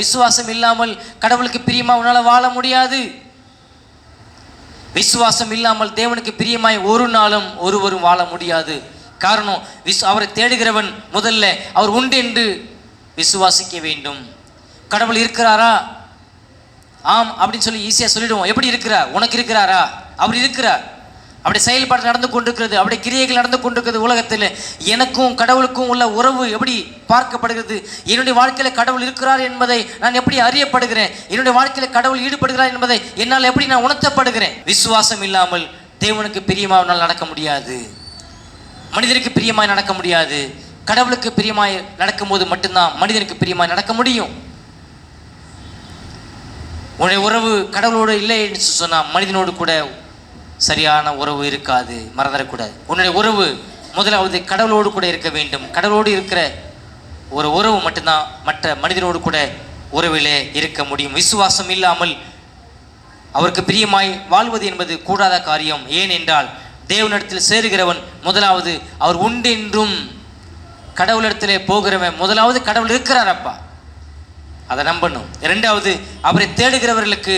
விசுவாசம் இல்லாமல் கடவுளுக்கு பிரியமா உன்னால் வாழ முடியாது. விசுவாசம் இல்லாமல் தேவனுக்கு பிரியமாய் ஒரு நாளும் ஒருவரும் வாழ முடியாது. காரணம் விஸ் அவரை தேடுகிறவன் முதல்ல அவர் உண்டு என்று விசுவாசிக்க வேண்டும். கடவுள் இருக்கிறாரா? ஆம் அப்படின்னு சொல்லி ஈஸியாக சொல்லிடுவோம். எப்படி இருக்கிறார்? உனக்கு இருக்கிறாரா? அவர் இருக்கிறார். அப்படி செயல்பாடு நடந்து கொண்டிருக்கிறது அப்படி கிரியைகள் நடந்து கொண்டிருக்கிறது உலகத்தில். எனக்கும் கடவுளுக்கும் உள்ள உறவு எப்படி பார்க்கப்படுகிறது? என்னுடைய வாழ்க்கையில் கடவுள் இருக்கிறார் என்பதை நான் எப்படி அறியப்படுகிறேன்? என்னுடைய வாழ்க்கையில் கடவுள் ஈடுபடுகிறார் என்பதை என்னால் எப்படி நான் உணர்த்தப்படுகிறேன்? விசுவாசம் இல்லாமல் தேவனுக்கு பிரியமாக நடக்க முடியாது. மனிதனுக்கு பிரியமாய் நடக்க முடியாது. கடவுளுக்கு பிரியமாய் நடக்கும்போது மட்டும்தான் மனிதனுக்கு பிரியமாய் நடக்க முடியும். உன்னுடைய உறவு கடவுளோடு இல்லை என்று சொன்னால் மனிதனோடு கூட சரியான உறவு இருக்காது மறந்துடக்கூடாது. உன்னுடைய உறவு முதலாவது கடவுளோடு கூட இருக்க வேண்டும். கடவுளோடு இருக்கிற ஒரு உறவு மட்டும்தான் மற்ற மனிதனோடு கூட உறவிலே இருக்க முடியும். விசுவாசம் இல்லாமல் அவருக்கு பிரியமாய் வாழ்வது என்பது கூடாத காரியம். ஏன் என்றால் தேவனிடத்தில் சேருகிறவன் முதலாவது அவர் உண்டென்றும் கடவுளிடத்திலே போகிறவன் முதலாவது கடவுள் இருக்கிறாரப்பா அதை நம்பணும். இரண்டாவது அவரை தேடுகிறவர்களுக்கு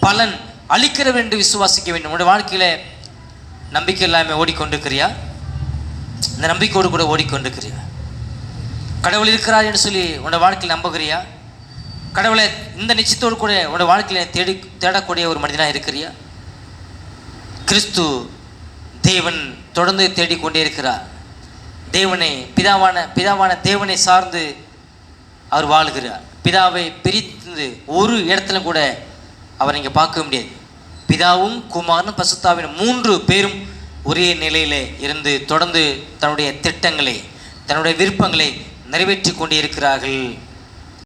பலன் அளிக்கிறவர் என்று விசுவாசிக்க வேண்டும். உடைய வாழ்க்கையில் நம்பிக்கை இல்லாமல் ஓடிக்கொண்டிருக்கிறியா? இந்த நம்பிக்கையோடு கூட ஓடிக்கொண்டிருக்கிறியா? கடவுள் இருக்கிறார் என்று சொல்லி உன்னோட வாழ்க்கையில் நம்புகிறியா? கடவுளை இந்த நிச்சயத்தோடு கூட உன்னோட வாழ்க்கையில் தேடி தேடக்கூடிய ஒரு மனிதனாக இருக்கிறியா? கிறிஸ்து தேவன் தொடர்ந்து தேடிக்கொண்டே இருக்கிறார். தேவனை பிதாவான பிதாவான தேவனை சார்ந்து அவர் வாழ்கிறார். பிதாவை பிரித்து ஒரு இடத்துல கூட அவர் இங்கே பார்க்க முடியாது. பிதாவும் குமாரனும் பசுத்தாவின் மூன்று பேரும் ஒரே நிலையில் இருந்து தொடர்ந்து தன்னுடைய திட்டங்களை தன்னுடைய விருப்பங்களை நிறைவேற்றி கொண்டே இருக்கிறார்கள்